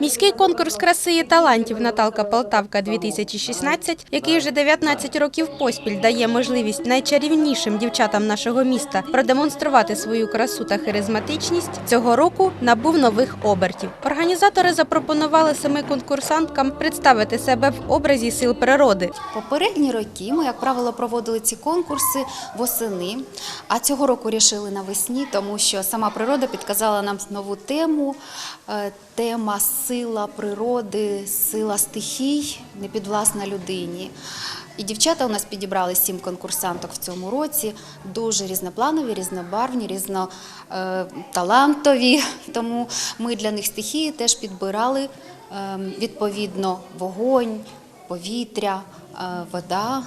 Міський конкурс краси і талантів Наталка Полтавка 2016, який вже 19 років поспіль дає можливість найчарівнішим дівчатам нашого міста продемонструвати свою красу та харизматичність, цього року набув нових обертів. Організатори запропонували семи конкурсанткам представити себе в образі сил природи. Попередні роки ми, як правило, проводили ці конкурси восени, а цього року рішили навесні, тому що сама природа підказала нам нову тему. Е, Тема сила природи, сила стихій, непідвласна людині. І дівчата у нас підібрали сім конкурсанток в цьому році, дуже різнопланові, різнобарвні, різноталантові. Тому ми для них стихії теж підбирали ем, відповідно вогонь, повітря, е, вода,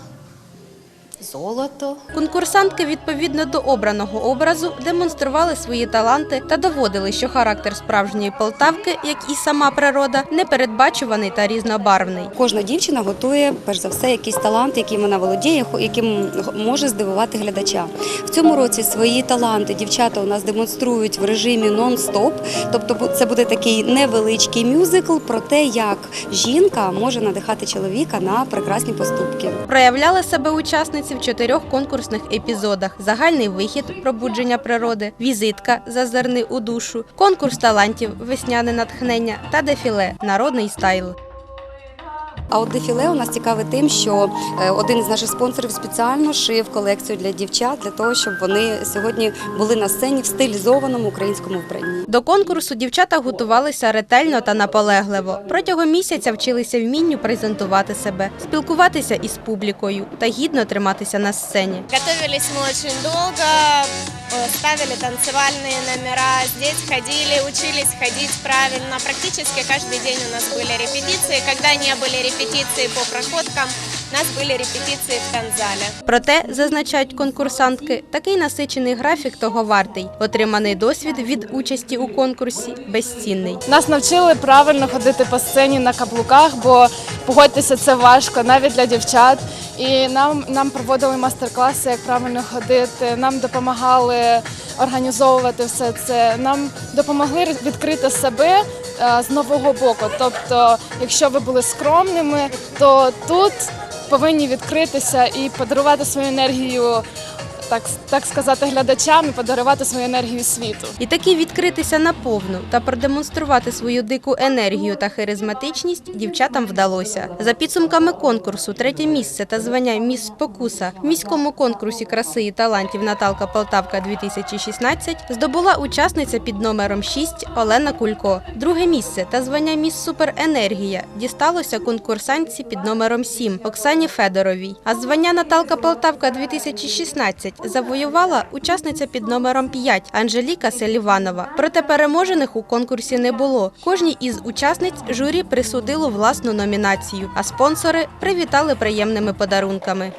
золото. Конкурсантки відповідно до обраного образу демонстрували свої таланти та доводили, що характер справжньої Полтавки, як і сама природа, непередбачуваний та різнобарвний. Кожна дівчина готує перш за все якийсь талант, яким вона володіє, яким може здивувати глядача. В цьому році свої таланти дівчата у нас демонструють в режимі нон-стоп. Тобто це буде такий невеличкий мюзикл про те, як жінка може надихати чоловіка на прекрасні поступки. Проявляли себе учасниці в чотирьох конкурсних епізодах: загальний вихід пробудження природи, візитка зазирни у душу, конкурс талантів, весняне натхнення та дефіле народний стайл. А от дефіле у нас цікаве тим, що е, один з наших спонсорів спеціально шив колекцію для дівчат для того, щоб вони сьогодні були на сцені в стилізованому українському вбранні. До конкурсу дівчата готувалися ретельно та наполегливо. Протягом місяця вчилися вмінню презентувати себе, спілкуватися із публікою та гідно триматися на сцені. Готувалися дуже э, ставили танцевальные номера, здесь ходили, учились ходить правильно. Практически каждый день у нас были репетиции. Когда не были репетиции по проходкам, у нас были репетиции в танзале. Проте, зазначають конкурсантки, такий насичений графік того вартий. Отриманий досвід від участі у конкурсі безцінний. Нас навчили правильно ходити по сцені на каблуках, бо погодьтеся, це важко навіть для дівчат. І нам, нам проводили майстер-класи, як правильно ходити. Нам допомагали організовувати все це. Нам допомогли відкрити себе е, з нового боку. Тобто, якщо ви були скромними, то тут повинні відкритися і подарувати свою енергію, так, так сказати, глядачам і подарувати свою енергію світу. І таки відкритися наповну та продемонструвати свою дику енергію та харизматичність дівчатам вдалося. За підсумками конкурсу, третє місце та звання Міс Спокуса в міському конкурсі краси і талантів Наталка Полтавка 2016 здобула учасниця під номером 6 Олена Кулько. Друге місце та звання Міс Суперенергія дісталося конкурсантці під номером 7 Оксані Федоровій. А звання Наталка Полтавка 2016 завоювала учасниця під номером 5 Анжеліка Селіванова. Проте переможених у конкурсі не було. Кожній із учасниць журі присудило власну номінацію, а спонсори привітали приємними подарунками.